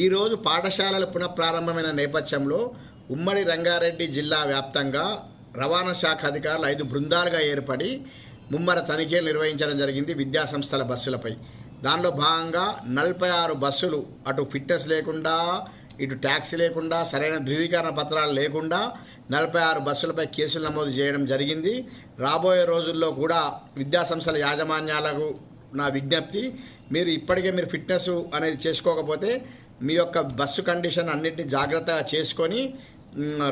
ఈరోజు పాఠశాలలు పునఃప్రారంభమైన నేపథ్యంలో ఉమ్మడి రంగారెడ్డి జిల్లా వ్యాప్తంగా రవాణా శాఖ అధికారులు ఐదు బృందాలుగా ఏర్పడి ముమ్మర తనిఖీలు నిర్వహించడం జరిగింది విద్యాసంస్థల బస్సులపై. దానిలో భాగంగా నలభై ఆరు బస్సులు అటు ఫిట్నెస్ లేకుండా ఇటు ట్యాక్సీ లేకుండా సరైన ధృవీకరణ పత్రాలు లేకుండా నలభై ఆరు బస్సులపై కేసులు నమోదు చేయడం జరిగింది. రాబోయే రోజుల్లో కూడా విద్యాసంస్థల యాజమాన్యాలకు నా విజ్ఞప్తి మీరు ఇప్పటికే మీరు ఫిట్నెస్ అనేది చేసుకోకపోతే మీ యొక్క బస్సు కండిషన్ అన్నింటినీ జాగ్రత్తగా చేసుకొని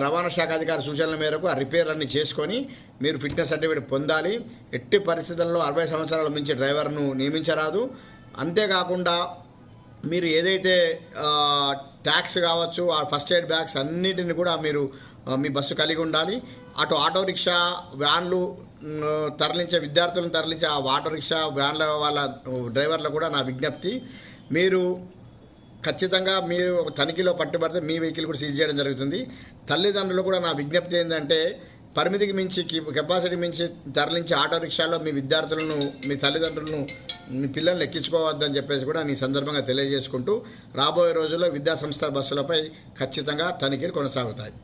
రవాణా శాఖ అధికారి సూచనల మేరకు ఆ రిపేర్ అన్ని చేసుకొని మీరు ఫిట్నెస్ సర్టిఫికేట్ పొందాలి. ఎట్టి పరిస్థితుల్లో అరవై సంవత్సరాల మించి డ్రైవర్ను నియమించరాదు. అంతేకాకుండా మీరు ఏదైతే ట్యాక్స్ కావచ్చు ఆ ఫస్ట్ ఎయిడ్ బ్యాగ్స్ అన్నిటిని కూడా మీరు మీ బస్సు కలిగి ఉండాలి. అటు ఆటో రిక్షా వ్యాన్లు తరలించే విద్యార్థులను తరలించే ఆ ఆటో రిక్షా వ్యాన్ల వాళ్ళ డ్రైవర్లు కూడా నా విజ్ఞప్తి. మీరు ఖచ్చితంగా మీరు తనిఖీలో పట్టుబడితే మీ వెహికల్ కూడా సీజ్ చేయడం జరుగుతుంది. తల్లిదండ్రులు కూడా నా విజ్ఞప్తి ఏంటంటే పరిమితికి మించి కెపాసిటీ మించి తరలించి ఆటో రిక్షాలో మీ విద్యార్థులను మీ తల్లిదండ్రులను మీ పిల్లల్ని ఎక్కించుకోవద్దని చెప్పేసి కూడా ఈ సందర్భంగా తెలియజేసుకుంటూ రాబోయే రోజుల్లో విద్యాసంస్థల బస్సులపై ఖచ్చితంగా తనిఖీలు కొనసాగుతాయి.